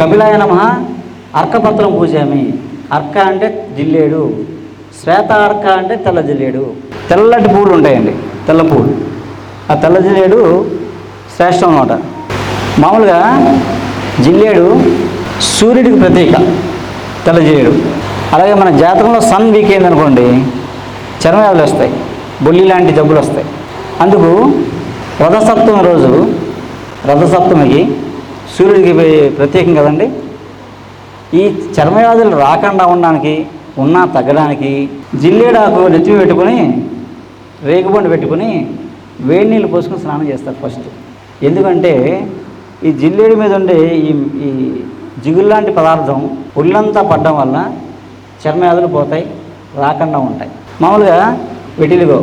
కపిలాయ నమ. అర్కపత్రం పూజామి. అర్క అంటే జిల్లేడు. శ్వేత అర్క అంటే తెల్ల జిల్లేడు. తెల్లటి పూలు ఉంటాయండి తెల్ల పూలు. ఆ తెల్ల జిల్లేడు శ్రేష్టం అన్నమాట. మామూలుగా జిల్లేడు సూర్యుడికి ప్రతీక తెల్ల జిల్లేడు. అలాగే మన జాతకంలో సన్ వీక్ అయిందనుకోండి చర్మవ్యాధులు వస్తాయి బొల్లి లాంటి జబ్బులు వస్తాయి. అందుకు రథసప్తమి రోజు రథసప్తమికి సూర్యుడికి ప్రత్యేకం కదండి? ఈ చర్మవ్యాధులు రాకుండా ఉండడానికి ఉన్నా తగ్గడానికి జిల్లేడాకు నెత్తి పెట్టుకొని రేగుబండి పెట్టుకొని వేడి నీళ్ళు పోసుకొని స్నానం చేస్తారు ఫస్ట్. ఎందుకంటే ఈ జిల్లేడు మీద ఉండే ఈ ఈ జిగుల్లాంటి పదార్థం ఒళ్ళంతా పడడం వల్ల చర్మవ్యాధులు పోతాయి రాకుండా ఉంటాయి. మామూలుగా వెటిలిగో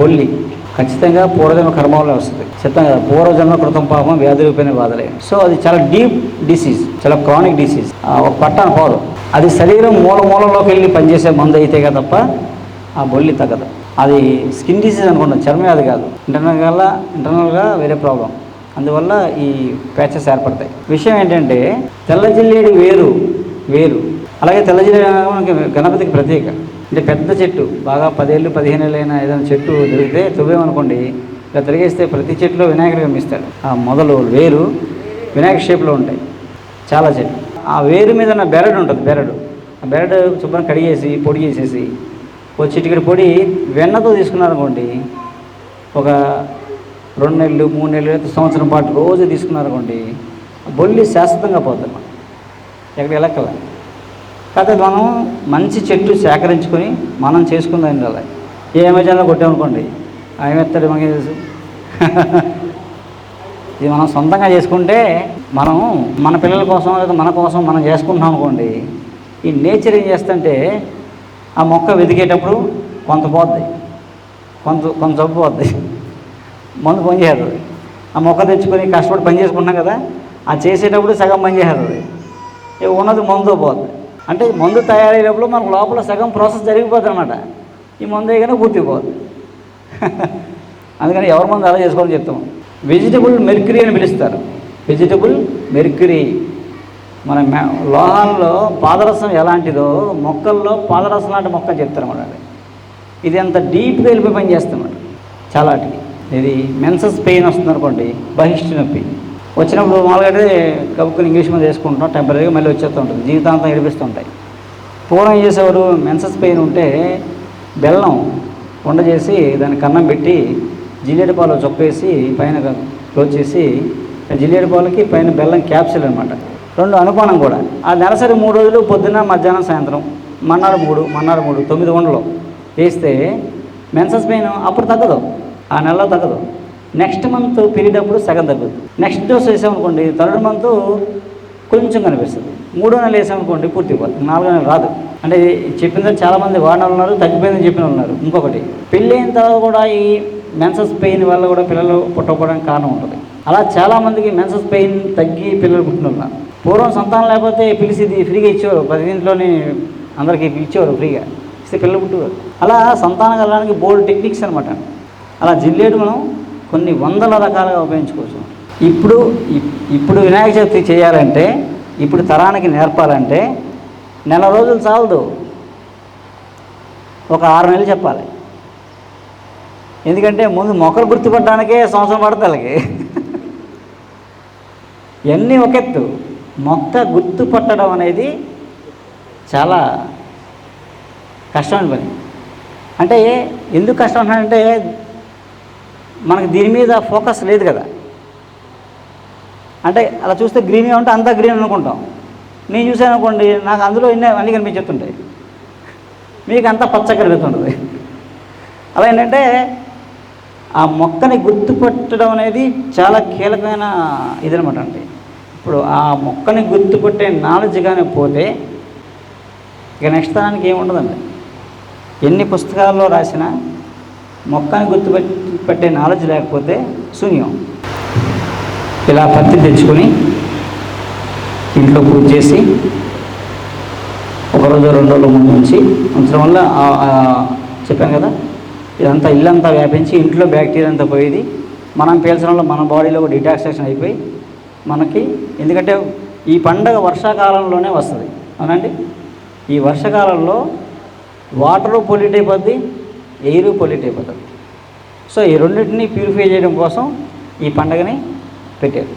బొల్లి ఖచ్చితంగా పూర్వజన్మ కర్మంలో వస్తుంది. చెప్తాం కదా పూర్వజన్మ కృతం పాపం వ్యాధి రూపైన బాధలే. సో అది చాలా డీప్ డిసీజ్ చాలా క్రానిక్ డిసీజ్. ఒక పట్టాన పోదు అది శరీరం మూల మూలంలోకి వెళ్ళి పనిచేసే మందు అయితే కదా తప్ప ఆ బొల్లి తగ్గదు. అది స్కిన్ డిసీజ్ అనుకుంటాం చర్మ వ్యాధి కాదు. ఇంటర్నల్గా ఇంటర్నల్గా వేరే ప్రాబ్లం అందువల్ల ఈ ప్యాచెస్ ఏర్పడతాయి. విషయం ఏంటంటే తెల్ల జిల్లేడు వేరు వేరు. అలాగే తెల్ల జిల్లేడు గణపతికి ప్రత్యేక అంటే పెద్ద చెట్టు బాగా పదేళ్ళు పదిహేను ఏళ్ళైన ఏదైనా చెట్టు తిరిగితే తువ్వేమనుకోండి ఇలా తిరిగేస్తే ప్రతి చెట్టులో వినాయకుడు కనిపిస్తాడు ఆ మొదలు వేరు వినాయక షేప్లో ఉంటాయి చాలా చెట్లు. ఆ వేరు మీద ఉన్న బెరడు ఉంటుంది బెరడు. ఆ బెరడు శుభ్రం కడిగేసి పొడి చేసేసి ఓ చిటికడి పొడి వెన్నతో తీసుకున్నారనుకోండి ఒక రెండు నెలలు మూడు నెలలు సంవత్సరం పాటు రోజు తీసుకున్నారనుకోండి బొల్లి శాశ్వతంగా పోతుంది. ఎక్కడ ఎలక్కల. కాకపోతే మనం మంచి చెట్టు సేకరించుకొని మనం చేసుకుందాం అలా ఏ అమెజాన్లో కొట్టామనుకోండి ఆయన ఎత్తాడు మనకి తెలుసు? ఇది మనం సొంతంగా చేసుకుంటే మనం మన పిల్లల కోసం లేదా మన కోసం మనం చేసుకుంటున్నాం అనుకోండి ఈ నేచర్ ఏం చేస్తుంటే ఆ మొక్క వెతికేటప్పుడు కొంత పోద్ది. కొంత కొంత జబ్బు పోద్ది. మందు పని ఆ మొక్క తెచ్చుకొని కష్టపడి పని చేసుకుంటున్నాం కదా ఆ చేసేటప్పుడు సగం పని చేస్తుంది ఉన్నది మందుతో పోద్ది. అంటే మందు తయారయ్యేటప్పుడు మనకు లోపల సగం ప్రాసెస్ జరిగిపోతుంది అనమాట ఈ మందు వేయగానే పూర్తి అందుకని ఎవరి మంది అలా చేసుకోవాలని చెప్తాం. వెజిటబుల్ మెర్క్యూరీ అని పిలుస్తారు. వెజిటబుల్ మెర్క్యూరీ మన లోహాల్లో పాదరసం ఎలాంటిదో మొక్కల్లో పాదరసం లాంటి మొక్క చెప్తారు అన్నమాట ఇది అంత డీప్గా వెళ్ళిపోయి పని చేస్తామన్నమాట చాలా వాటికి. ఇది మెన్సస్ పెయిన్ వస్తుంది అనుకోండి బహిష్టి నొప్పి. వచ్చినప్పుడు మామూలుగా అయితే కబుక్కుని ఇంగ్లీష్ మీద వేసుకుంటాం టెంపరీగా మళ్ళీ వచ్చేస్తూ ఉంటుంది జీవితాంతం ఏడిపిస్తుంటాయి. పూర్వం చేసేవారు మెన్సస్ పెయిన్ ఉంటే బెల్లం వండ చేసి దాన్ని కన్నం పెట్టి జిల్లేడు పాలు చొప్పేసి పైన క్లోజ్ చేసి ఆ జిల్లేడు పాలకి పైన బెల్లం క్యాప్సిల్ అనమాట రెండు అనుపానం కూడా. ఆ నెలసరి మూడు రోజులు పొద్దున్న మధ్యాహ్నం సాయంత్రం మన్నాడు మూడు మన్నాడు మూడు తొమ్మిది వండలు వేస్తే మెన్సస్ పెయిన్ అప్పుడు తగ్గదు ఆ నెలలో తగ్గదు. నెక్స్ట్ మంత్ పెరిగేటప్పుడు సగం తగ్గుతుంది. నెక్స్ట్ డోస్ వేసామనుకోండి థర్డ్ మంత్ కొంచెం కనిపిస్తుంది. మూడో నెల వేసామనుకోండి పూర్తి పోతుంది నాలుగో నెల రాదు. అంటే చెప్పిన చాలామంది వాడిన ఉన్నారు తగ్గిపోయిందని చెప్పిన వాళ్ళు ఉన్నారు. ఇంకొకటి పెళ్ళి అయిన తర్వాత కూడా ఈ మెన్సస్ పెయిన్ వల్ల కూడా పిల్లలు పుట్టకపోవడానికి కారణం ఉంటుంది. అలా చాలామందికి మెన్సస్ పెయిన్ తగ్గి పిల్లలు పుట్టినున్నారు పూర్వం సంతానం లేకపోతే పిలిచి ఇది ఫ్రీగా ఇచ్చేవారు. పది ఇంట్లోని అందరికీ ఇచ్చేవారు ఫ్రీగా. ఇస్తే పిల్లలు పుట్టేవారు. అలా సంతానం కలగడానికి బోల్డ్ టెక్నిక్స్ అనమాట అలా జిల్లేడు మనం కొన్ని వందల రకాలుగా ఉపయోగించుకోవచ్చు. ఇప్పుడు ఇప్- ఇప్పుడు వినాయక చవితి చేయాలంటే ఇప్పుడు తరానికి నేర్పాలంటే నెల రోజులు చాలదు. ఒక ఆరు నెలలు చెప్పాలి. ఎందుకంటే ముందు మొక్కలు గుర్తుపట్టడానికే సంవత్సరం పడుతుంది అలాగే ఇవన్నీ ఒక ఎత్తు. మొక్క గుర్తుపట్టడం అనేది చాలా కష్టమైన పని. అంటే ఎందుకు కష్టం అంటే మనకు దీని మీద ఫోకస్ లేదు కదా. అంటే అలా చూస్తే గ్రీన్గా ఉంటే అంతా గ్రీన్ అనుకుంటాం. నేను చూసాను అనుకోండి నాకు అందులో ఎన్ని అన్నీ కనిపించేస్తుంటాయి. మీకు అంతా పచ్చ కనిపిస్తుంటుంది. అలా ఏంటంటే ఆ మొక్కని గుర్తుపట్టడం అనేది చాలా కీలకమైన ఇదనమాట అండి. ఇప్పుడు ఆ మొక్కని గుర్తుపట్టే నాలెడ్జ్ కానీ పోతే ఇక నెక్స్ట్ తరానికి ఏముండదండి. ఎన్ని పుస్తకాల్లో రాసినా మొక్కని గుర్తుపెట్టి పెట్టే నాలెడ్జ్ లేకపోతే శూన్యం. ఇలా పత్తి తెచ్చుకొని ఇంట్లో పూజ చేసి ఒక రోజు రెండు రోజుల ముందు ఉంచి ఉంచడం వల్ల చెప్పాను కదా ఇదంతా ఇల్లంతా వ్యాపించి ఇంట్లో బ్యాక్టీరియా అంతా పోయేది. మనం పీల్చడం వల్ల మన బాడీలో డిటాక్సేషన్ అయిపోయి మనకి ఎందుకంటే ఈ పండగ వర్షాకాలంలోనే వస్తుంది. అవునండి ఈ వర్షాకాలంలో వాటరు పొల్యూట్ అయిపోద్ది ఎయిర్ పొల్యూట్ అయిపోతుంది సో ఈ రెండింటిని ప్యూరిఫై చేయడం కోసం ఈ పండగని పెట్టారు.